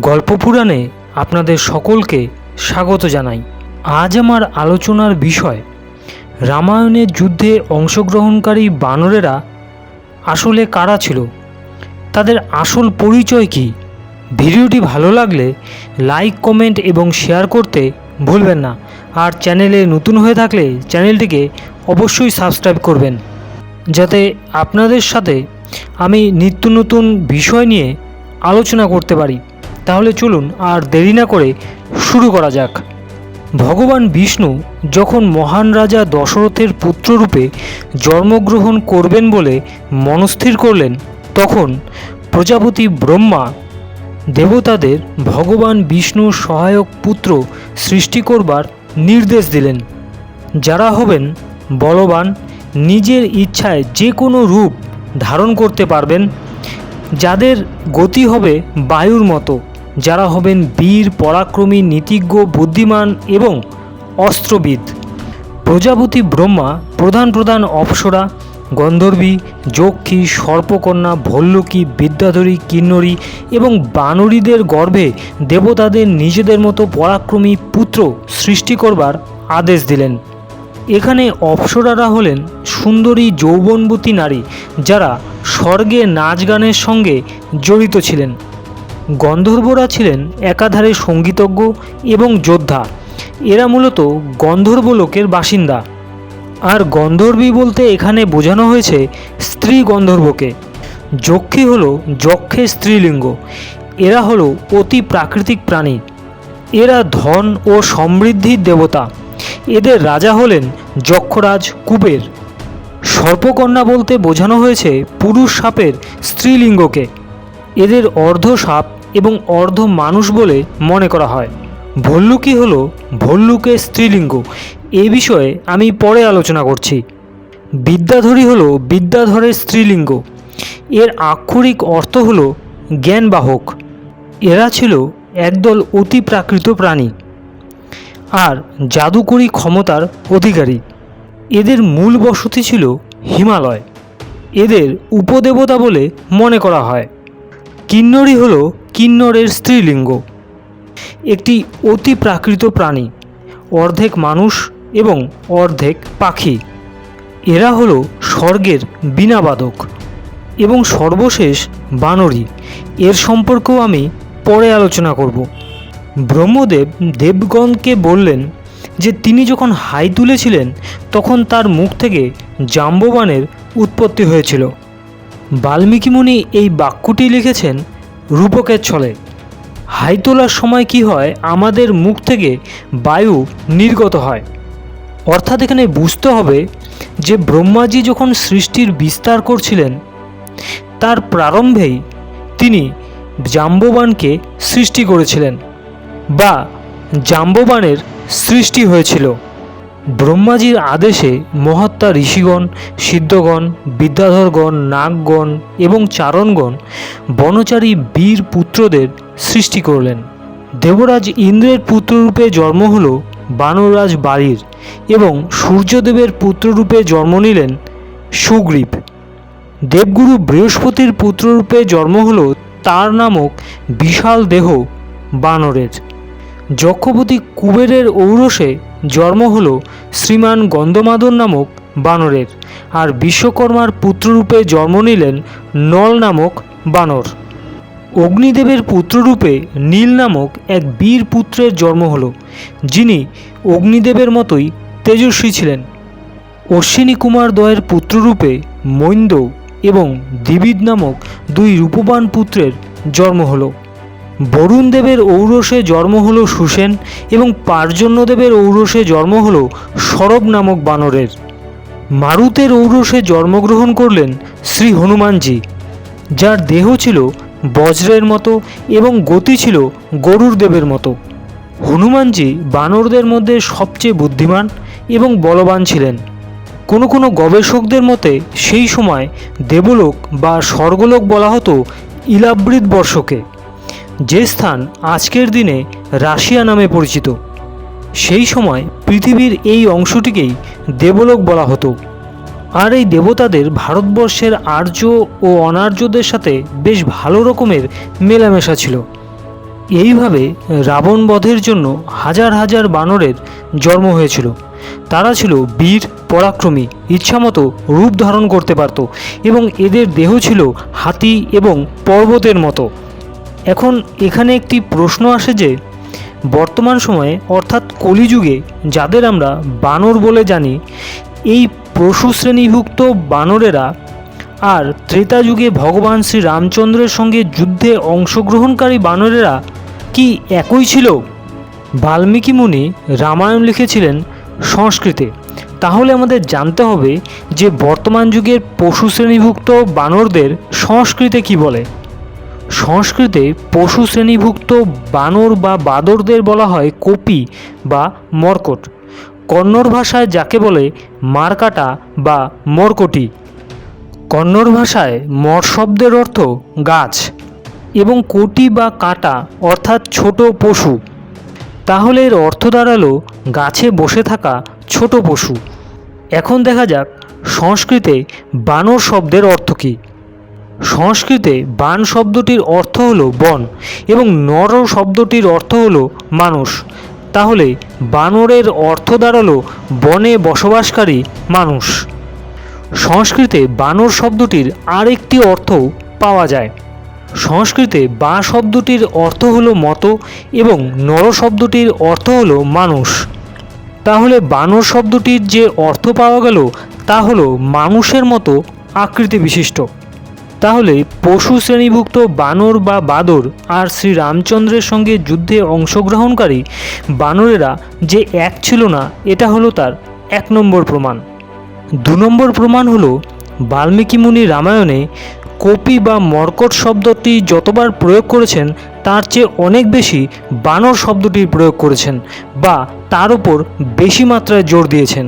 গল্প পুরাণে আপনাদের সকলকে স্বাগত জানাই। আজ আমার আলোচনার বিষয়, রামায়ণের যুদ্ধে অংশগ্রহণকারী বানরেরা আসলে কারা ছিল? তাদের আসল পরিচয় কী? ভিডিওটি ভালো লাগলে লাইক, কমেন্ট এবং শেয়ার করতে ভুলবেন না। আর চ্যানেলে নতুন হয়ে থাকলে চ্যানেলটিকে অবশ্যই সাবস্ক্রাইব করবেন। যাতে আপনাদের সাথে আমি নিত্য নতুন বিষয় নিয়ে আলোচনা করতে পারি। তাহলে চলুন আর দেরি না করে শুরু করা যাক। ভগবান বিষ্ণু যখন মহান রাজা দশরথের পুত্ররূপে জন্মগ্রহণ করবেন বলে মনস্থির করলেন, তখন প্রজাপতি ব্রহ্মা দেবতাদের ভগবান বিষ্ণুর সহায়ক পুত্র সৃষ্টি করবার নির্দেশ দিলেন। যারা হবেন বলবান, নিজের ইচ্ছায় যে কোনো রূপ ধারণ করতে পারবেন, যাদের গতি হবে বায়ুর মতো। যারা হবেন বীর, পরাক্রমী, নীতিজ্ঞ, বুদ্ধিমান এবং অস্ত্রবিদ। প্রজাপতি ব্রহ্মা, প্রধান প্রধান অপ্সরা, গন্ধর্বী, যক্ষী, সর্পকন্যা, ভল্লুকী, বিদ্যাধরী, কিন্নরী এবং বানরীদের গর্ভে দেবতাদের নিজেদের মতো পরাক্রমী পুত্র সৃষ্টি করবার আদেশ দিলেন। এখানে অপ্সরারা হলেন সুন্দরী যৌবনবতী নারী যারা স্বর্গে নাচ গানের সঙ্গে জড়িত ছিলেন। গন্ধর্বরা ছিলেন একাধারে সঙ্গীতজ্ঞ এবং যোদ্ধা। এরা মূলত গন্ধর্ব লোকের বাসিন্দা। আর গন্ধর্বী বলতে এখানে বোঝানো হয়েছে স্ত্রী গন্ধর্বকে। যক্ষী হলো যক্ষের স্ত্রীলিঙ্গ। এরা হলো অতি প্রাকৃতিক প্রাণী। এরা ধন ও সমৃদ্ধির দেবতা। এদের রাজা হলেন যক্ষরাজ কুবের। সর্পকন্যা বলতে বোঝানো হয়েছে পুরুষ সাপের স্ত্রীলিঙ্গকে। এদের অর্ধ সাপ এবং অর্ধ মানুষ বলে মনে করা হয়। ভল্লুকি হলো ভল্লুকের স্ত্রীলিঙ্গ। এ বিষয়ে আমি পরে আলোচনা করছি। বিদ্যাধরী হলো বিদ্যাধরের স্ত্রীলিঙ্গ। এর আক্ষরিক অর্থ হলো জ্ঞানবাহক। এরা ছিল একদল অতি প্রাকৃত প্রাণী আর জাদুকরী ক্ষমতার অধিকারী। এদের মূল বসতি ছিল হিমালয়। এদের উপদেবতা বলে মনে করা হয়। কিন্নরী হল কিন্নরের স্ত্রীলিঙ্গ। একটি অতি প্রাকৃত প্রাণী, অর্ধেক মানুষ এবং অর্ধেক পাখি। এরা হলো স্বর্গের বীণাবাদক এবং সর্বশেষ বানরী। এর সম্পর্কেও আমি পরে আলোচনা করব। ব্রহ্মদেব দেবগণকে বললেন যে তিনি যখন হাই তুলেছিলেন, তখন তার মুখ থেকে জাম্ববানের উৎপত্তি হয়েছিল। বাল্মীকি মুনি এই বাক্যটি লিখেছেন রূপকের ছলে। হাই তোলার সময় কি হয়? আমাদের মুখ থেকে বায়ু নির্গত হয়। অর্থাৎ এখানে বুঝতে হবে যে ব্রহ্মাজি যখন সৃষ্টির বিস্তার করছিলেন, তার প্রারম্ভেই তিনি জাম্ববানকে সৃষ্টি করেছিলেন বা জাম্ববানের সৃষ্টি হয়েছিল। ব্রহ্মাজির আদেশে মহাত্মা ঋষিগণ, সিদ্ধগণ, বিদ্যাধরগণ, নাগগণ এবং চারণগণ, বনচারী বীর পুত্রদের সৃষ্টি করলেন। দেবরাজ ইন্দ্রের পুত্ররূপে জন্ম হল বানরাজ বাড়ির এবং সূর্যদেবের পুত্ররূপে জন্ম নিলেন সুগ্রীব। দেবগুরু বৃহস্পতির পুত্ররূপে জন্ম হল তার নামক বিশাল দেহ বানরের। যক্ষপতি কুবেরের ঔরসে জন্ম হল শ্রীমান গন্ধমাদন নামক বানরের আর বিশ্বকর্মার পুত্ররূপে জন্ম নিলেন নল নামক বানর। অগ্নিদেবের পুত্ররূপে নীল নামক এক বীর পুত্রের জন্ম হল, যিনি অগ্নিদেবের মতোই তেজস্বী ছিলেন। অশ্বিনী কুমার দয়ের পুত্ররূপে মৈন্দ এবং দিবিদ নামক দুই রূপবান পুত্রের জন্ম হলো। বরুণ দেবের ঔরসে জন্ম হল সুসেন এবং পার্জন্যদেবের ঔরসে জন্ম হল সরব নামক বানরের। মারুতের ঔরসে জন্মগ্রহণ করলেন শ্রী হনুমানজি, যার দেহ ছিল বজ্রের মতো এবং গতি ছিল গরুর দেবের মতো। হনুমানজি বানরদের মধ্যে সবচেয়ে বুদ্ধিমান এবং বলবান ছিলেন। কোনো কোনো গবেষকদের মতে সেই সময় দেবলোক বা স্বর্গলোক বলা হতো ইলাবৃত বর্ষকে। যে স্থান আজকের দিনে রাশিয়া নামে পরিচিত, সেই সময় পৃথিবীর এই অংশটিকেই দেবলোক বলা হতো। আর এই দেবতাদের ভারতবর্ষের আর্য ও অনার্যদের সাথে বেশ ভালো রকমের মেলামেশা ছিল। এইভাবে রাবণ বধের জন্য হাজার হাজার বানরের জন্ম হয়েছিল। তারা ছিল বীর, পরাক্রমী, ইচ্ছামতো রূপ ধারণ করতে পারত এবং এদের দেহ ছিল হাতি এবং পর্বতের মতো। এখন এখানে একটি প্রশ্ন আসে যে, বর্তমান সময়ে অর্থাৎ কলিযুগে, যাদের আমরা বানর বলে জানি, এই পশু শ্রেণীভুক্ত বানরেরা আর ত্রেতা যুগে ভগবান শ্রী রামচন্দ্রের সঙ্গে যুদ্ধে অংশগ্রহণকারী বানরেরা কি একই ছিল? বাল্মীকি মুনি রামায়ণ লিখেছিলেন সংস্কৃতে। তাহলে আমাদের জানতে হবে যে বর্তমান যুগের পশু শ্রেণীভুক্ত বানরদের সংস্কৃতে কি বলে। সংস্কৃতে পশু শ্রেণীভুক্ত বানর বা বাদরদের বলা হয় কপি বা মর্কট। কন্নড় ভাষায় যাকে বলে মারকাটা বা মরকটি। কন্নড় ভাষায় মর শব্দের অর্থ গাছ এবং কোটি বা কাটা অর্থাৎ ছোট পশু। তাহলে এর অর্থ দাঁড়াল গাছে বসে থাকা ছোট পশু। এখন দেখা যাক সংস্কৃতে বানর শব্দের অর্থ কী। সংস্কৃতে বান শব্দটির অর্থ হলো বন এবং নর শব্দটির অর্থ হলো মানুষ। তাহলে বানরের অর্থ দাঁড়াল বনে বসবাসকারী মানুষ। সংস্কৃতে বানর শব্দটির আরেকটি অর্থ পাওয়া যায়। সংস্কৃতে বা শব্দটির অর্থ হলো মতো এবং নর শব্দটির অর্থ হলো মানুষ। তাহলে বানর শব্দটির যে অর্থ পাওয়া গেল তা হলো মানুষের মতো আকৃতি বিশিষ্ট তাহলে পশু শ্রেণীভুক্ত বানর বা বাদর আর শ্রী রামচন্দ্রের সঙ্গে যুদ্ধে অংশগ্রহণকারী বানরেরা যে এক ছিল না, এটা হলো তার এক নম্বর প্রমাণ। দু নম্বর প্রমাণ হলো বাল্মীকি মুনি রামায়ণে কপি বা মর্কট শব্দটি যতবার প্রয়োগ করেছেন, তার চেয়ে অনেক বেশি বানর শব্দটি প্রয়োগ করেছেন বা তার উপর বেশি মাত্রায় জোর দিয়েছেন।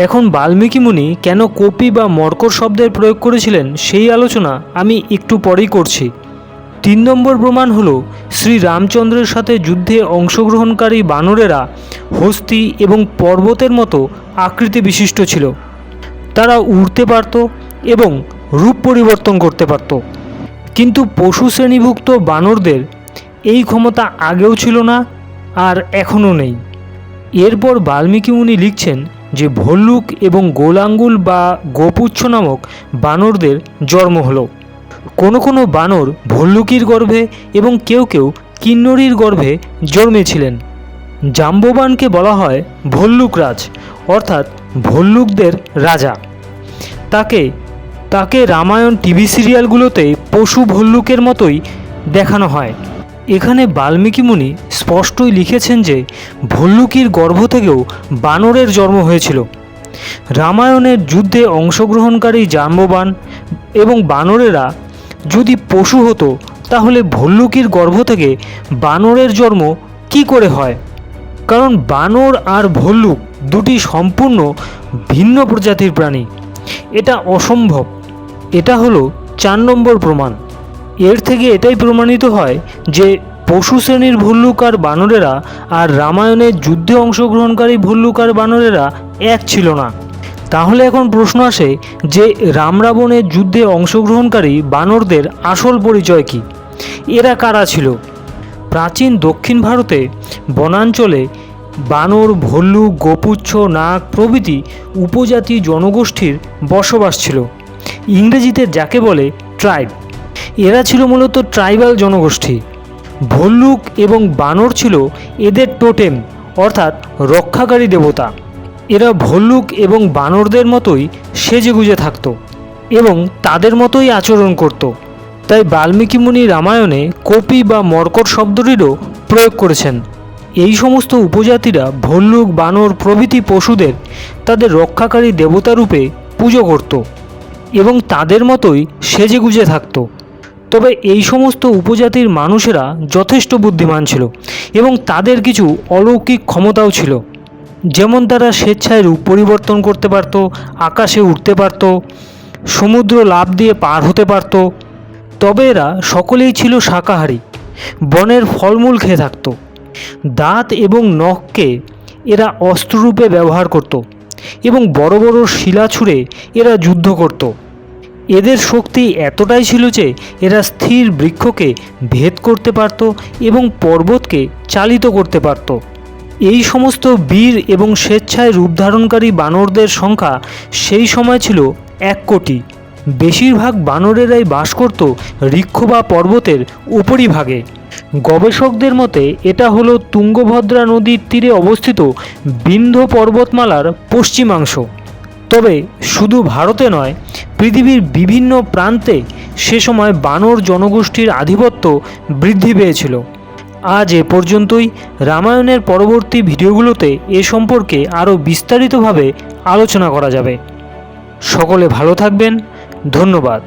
এখন বাল্মীকি মুনি কেন কপি বা মর্কর শব্দের প্রয়োগ করেছিলেন সেই আলোচনা আমি একটু পরেই করছি। তিন নম্বর প্রমাণ হলো শ্রী রামচন্দ্রের সাথে যুদ্ধে অংশগ্রহণকারী বানরেরা হস্তি এবং পর্বতের মতো আকৃতি বিশিষ্ট ছিল। তারা উড়তে পারত এবং রূপ পরিবর্তন করতে পারত। কিন্তু পশু শ্রেণীভুক্ত বানরদের এই ক্ষমতা আগেও ছিল না আর এখনও নেই। এরপর বাল্মীকি মুনি লিখছেন যে ভল্লুক এবং গোলাঙ্গুল বা গোপুচ্ছ নামক বানরদের জন্ম হলো। কোনো কোনো বানর ভল্লুকির গর্ভে এবং কেউ কেউ কিন্নরীর গর্ভে জন্মেছিলেন। জাম্ববানকে বলা হয় ভল্লুকরাজ, অর্থাৎ ভল্লুকদের রাজা। তাকে তাকে রামায়ণ টিভি সিরিয়ালগুলোতে পশু ভল্লুকের মতোই দেখানো হয়। এখানে বাল্মীকি মুনি স্পষ্টই লিখেছেন যে ভল্লুকির গর্ভ থেকেও বানরের জন্ম হয়েছিল। রামায়ণের যুদ্ধে অংশগ্রহণকারী জাম্ববান এবং বানরেরা যদি পশু হতো, তাহলে ভল্লুকির গর্ভ থেকে বানরের জন্ম কি করে হয়? কারণ বানর আর ভল্লুক দুটি সম্পূর্ণ ভিন্ন প্রজাতির প্রাণী। এটা অসম্ভব। এটা হলো চার নম্বর প্রমাণ। এর থেকে এটাই প্রমাণিত হয় যে পশু শ্রেণির ভল্লুক আর বানরেরা আর রামায়ণের যুদ্ধে অংশগ্রহণকারী ভল্লুক আর বানরেরা এক ছিল না। তাহলে এখন প্রশ্ন আসে যে রাম রাবণের যুদ্ধে অংশগ্রহণকারী বানরদের আসল পরিচয় কী? এরা কারা ছিল? প্রাচীন দক্ষিণ ভারতে, বনাঞ্চলে বানর ভল্লুক গোপুচ্ছ, নাগ প্রভৃতি উপজাতি জনগোষ্ঠীর বসবাস ছিল। ইংরেজিতে যাকে বলে ট্রাইব। এরা ছিল মূলত ট্রাইবাল জনগোষ্ঠী। ভল্লুক এবং বানর ছিল এদের টোটেম, অর্থাৎ রক্ষাকারী দেবতা। এরা ভল্লুক এবং বানরদের মতোই সেজেগুজে থাকত এবং তাদের মতোই আচরণ করত। তাই বাল্মীকি মুনি রামায়ণে কপি বা মর্কট শব্দটিরও প্রয়োগ করেছেন। এই সমস্ত উপজাতিরা ভল্লুক, বানর প্রভৃতি পশুদের তাদের রক্ষাকারী দেবতা রূপে পুজো করত এবং তাদের মতোই সেজেগুজে থাকত। তবে এই সমস্ত উপজাতির মানুষেরা যথেষ্ট বুদ্ধিমান ছিল এবং তাদের কিছু অলৌকিক ক্ষমতাও ছিল। যেমন তারা স্বেচ্ছায় রূপ পরিবর্তন করতে পারত, আকাশে উঠতে পারত, সমুদ্র লাভ দিয়ে পার হতে পারত। তবে এরা সকলেই ছিল শাকাহারী, বনের ফলমূল খেয়ে থাকত। দাঁত এবং নখকে এরা অস্ত্ররূপে ব্যবহার করত এবং বড় বড় শিলা ছুঁড়ে এরা যুদ্ধ করত। এদের শক্তি এতটাই ছিল যে এরা স্থির বৃক্ষকে ভেদ করতে পারত এবং পর্বতকে চালিত করতে পারত। এই সমস্ত বীর এবং স্বেচ্ছায় রূপ ধারণকারী বানরদের সংখ্যা সেই সময় ছিল এক কোটি। বেশিরভাগ বানরেরাই বাস করত ঋক্ষ বা পর্বতের উপরিভাগে। গবেষকদের মতে এটা হলো তুঙ্গভদ্রা নদীর তীরে অবস্থিত বিন্ধ্য পর্বতমালার পশ্চিমাংশ। তবে শুধু ভারতে নয় পৃথিবীর বিভিন্ন প্রান্তে সে সময় বানর জনগোষ্ঠীর আধিপত্য বৃদ্ধি পেয়েছিল। আজ এ পর্যন্তই। রামায়ণের পরবর্তী ভিডিওগুলোতে এ সম্পর্কে আরও বিস্তারিতভাবে আলোচনা করা যাবে। সকলে ভালো থাকবেন। ধন্যবাদ।